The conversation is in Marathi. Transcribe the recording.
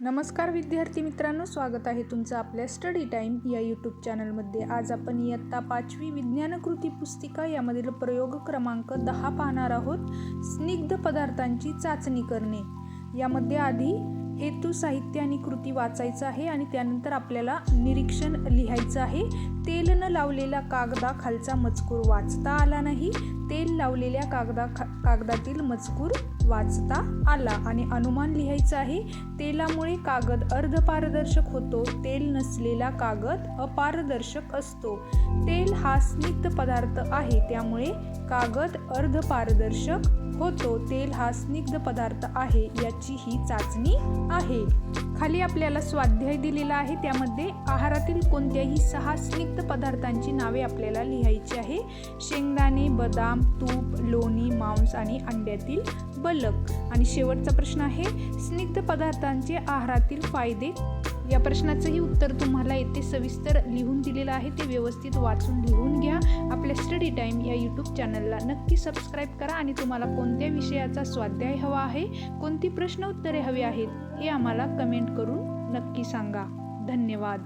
नमस्कार विद्यार्थी मित्रांनो स्वागत आहे तुमचं आपल्या स्टडी टाईम या यूट्यूब चॅनलमध्ये आज आपण इयत्ता पाचवी विज्ञानकृती पुस्तिका यामधील प्रयोग क्रमांक दहा पाहणार आहोत. स्निग्ध पदार्थांची चाचणी करणे. यामध्ये आधी हेतू साहित्य आणि कृती वाचायचं आहे आणि त्यानंतर आपल्याला निरीक्षण लिहायचं आहे. तेल न लावलेला कागदा खालचा मजकूर वाचता आला नाही. तेल लावलेल्या कागदा खा कागदातील मजकूर वाचता आला आणि अनुमान लिहायचं आहे. तेलामुळे कागद अर्धपारदर्शक होतो. तेल नसलेला कागद अपारदर्शक असतो. तेल हा स्निग्ध पदार्थ आहे. त्यामुळे कागद अर्धपारदर्शक होतो तेल हा स्निग्ध पदार्थ आहे याची ही चाचणी आहे. खाली आपल्याला स्वाध्याय दिलेला आहे त्यामध्ये आहारातील कोणत्याही सहा स्निग्ध पदार्थांची नावे आपल्याला लिहायची आहे. शेंगदाणे बदाम तूप लोणी मांस आणि अंड्यातील बलक. आणि शेवटचा प्रश्न आहे स्निग्ध पदार्थांचे आहारातील फायदे या प्रश्नाचंही उत्तर तुम्हाला येथे सविस्तर लिहून दिलेलं आहे ते व्यवस्थित वाचून लिहून घ्या. आपल्या स्टडी टाईम या यूट्यूब चॅनलला नक्की सबस्क्राईब करा आणि तुम्हाला कोणत्या विषयाचा स्वाध्याय हवा आहे कोणती प्रश्न उत्तरे हवी आहेत हे आम्हाला कमेंट करून नक्की सांगा. धन्यवाद.